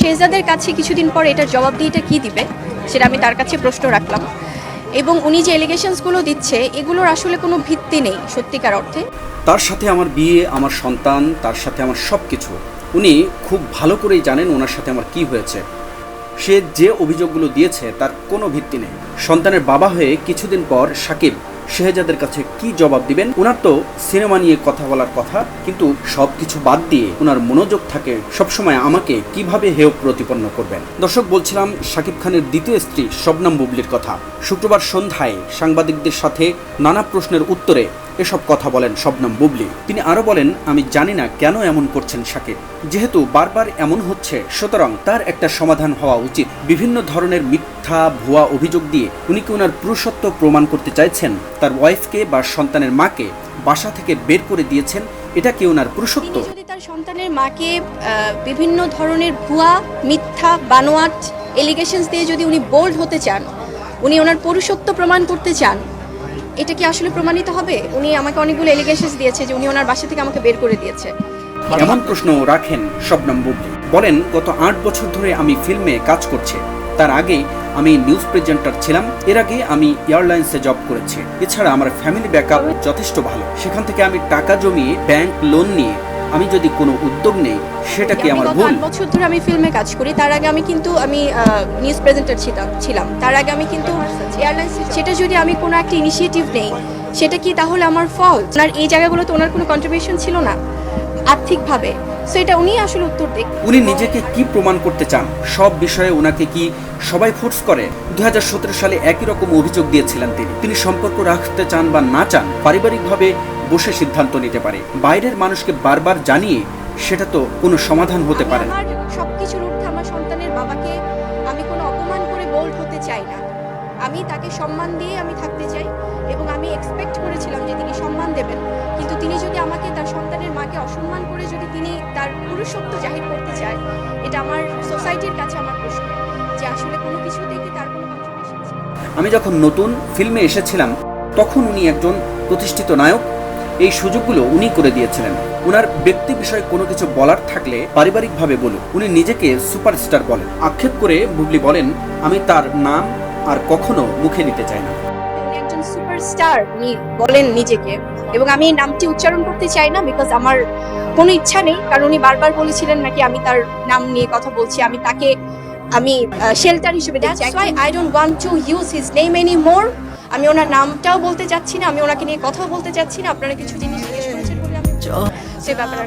শেহজাদের কাছে কিছুদিন পর এটার জবাবদিহিটা কি দিবে, সেটা আমি তার কাছে প্রশ্ন রাখলাম। এবং উনি যে এলিগেশনসগুলো দিচ্ছে, এগুলোর আসলে কোনো ভিত্তি নেই, সত্যিকার অর্থে। তার সাথে আমার বিয়ে, আমার সন্তান, তার সাথে আমার সব কিছু উনি খুব ভালো করেই জানেন ওনার সাথে আমার কি হয়েছে। সে যে অভিযোগগুলো দিয়েছে, তার কোনো ভিত্তি নেই। সন্তানের বাবা হয়ে কিছুদিন পর সাকিব শেহজাদের কাছে কি জবাব দিবেন? ওনার তো সিনেমা নিয়ে কথা বলার কথা, কিন্তু সব কিছু বাদ দিয়ে ওনার মনোযোগ থাকে সবসময় আমাকে কীভাবে হেয় প্রতিপন্ন করবেন? দর্শক, বলছিলাম সাকিব খানের দ্বিতীয় স্ত্রী শবনম বুবলির কথা। শুক্রবার সন্ধ্যায় সাংবাদিকদের সাথে নানা প্রশ্নের উত্তরে এসব কথা বলেন শবনম বুবলি। তিনি আরও বলেন, আমি জানি না কেন এমন করছেন সাকিব যেহেতু বারবার এমন হচ্ছে, সুতরাং তার একটা সমাধান হওয়া উচিত। বিভিন্ন ধরনের মিথ্যা, ভুয়া অভিযোগ দিয়ে উনি কি ওনার পুরুষত্ব প্রমাণ করতে চাইছেন? তার ওয়াইফকে বা সন্তানের মাকে বাসা থেকে বের করে দিয়েছেন এটা কি ওনার পুরুষত্ব? যদি তার সন্তানের মাকে বিভিন্ন ধরনের ভুয়া মিথ্যা বানোয়াট এলিগেশনস দিয়ে যদি উনি বোল্ড হতে চান উনি ওনার পুরুষত্ব প্রমাণ করতে চান এটা কি আসলে প্রমাণিত হবে? উনি আমাকে অনেকগুলো এলিগেশনস দিয়েছে যে উনি ওনার বাসা থেকে আমাকে বের করে দিয়েছে। এমন প্রশ্ন রাখেন শবনম বুবলি বলেন গত আট বছর ধরে আমি ফিল্মে কাজ করছি। তার আগে আমি নিউজ প্রেজেন্টার ছিলাম। এর আগে আমি এয়ারলাইন্সে জব করেছি। এছাড়া আমার ফ্যামিলি ব্যাকআপ যথেষ্ট ভালো। সেখান থেকে আমি টাকা জমিয়ে ব্যাংক লোন নিয়ে আমি যদি কোনো উদ্যোগ নেই সেটা কি আমার ভুল? বছর ধরে আমি ফিল্মে কাজ করি। তার আগে আমি কিন্তু আমি নিউজ প্রেজেন্টার ছিলাম ছিলাম। তার আগে আমি কিন্তু এয়ারলাইন্স সেটা যদি আমি কোনো একটা ইনিশিয়েটিভ নেই সেটা কি তাহলে আমার ফল্ট ওনার এই জায়গাগুলোতে ওনার কোনো কন্ট্রিবিউশন ছিল না? আর্থিকভাবে। সো এটা উনি আসলে উত্তর দেখ উনি নিজেকে কি প্রমাণ করতে চান? সব বিষয়ে ওনাকে কি সবাই ফোর্স করে? দু সালে একই রকম অভিযোগ দিয়েছিলেন তিনি। তিনি সম্পর্ক রাখতে চান বা না চান পারিবারিকভাবে বসে সিদ্ধান্ত নিতে পারে। বাইরের মানুষকে বারবার জানিয়ে সেটা তো কোনো সমাধান হতে পারে না। সবকিছুর ঊর্ধ্বে আমার সন্তানের বাবাকে আমি কোনো অপমান করে বোল্ড হতে চাই না। আমি তাকে সম্মান দিয়ে আমি থাকতে চাই এবং আমি এক্সপেক্ট করেছিলাম যে তিনি সম্মান দেবেন। কিন্তু তিনি যদি আমাকে তার সন্তানের মাকে অসম্মান করে যদি তিনি তার পুরুষত্ব জাহির করতে চায় এটা আমার সোসাইটির কাছে আমার প্রশ্ন যে আসলে কোনো কিছুতেই কি তার কোনো কন্ট্রিবিউশন ছিল আমি যখন নতুন ফিল্মে এসেছিলাম তখন উনি একজন প্রতিষ্ঠিত নায়ক। এই সুযোগগুলো উনি করে দিয়েছিলেন। উনার ব্যক্তি বিষয়ে কোনো কিছু বলার থাকলে পারিবারিকভাবে বলুন উনি নিজেকে সুপারস্টার বলেন। আক্ষেপ করে বুবলি বলেন আমি তার নাম আর কখনো মুখে নিতে চাই না। একজন সুপারস্টার উনি বলেন নিজেকে। এবং আমি এই নামটি উচ্চারণ করতে চাই না বিকজ আমার কোনো ইচ্ছা নেই। কারণ উনি বারবার বলেছিলেন নাকি আমি তার নাম নিয়ে কথা বলছি আমি তাকে আমি শেল্টার হিসেবে দেখছি। I don't want to use his name any more আমি ওনার নামটাও বলতে চাচ্ছি না আমি ওনাকে নিয়ে কথাও বলতে চাচ্ছি না। আপনারা কিছু জিনিস জিজ্ঞেস করেছেন বলে আমি সে ব্যাপারে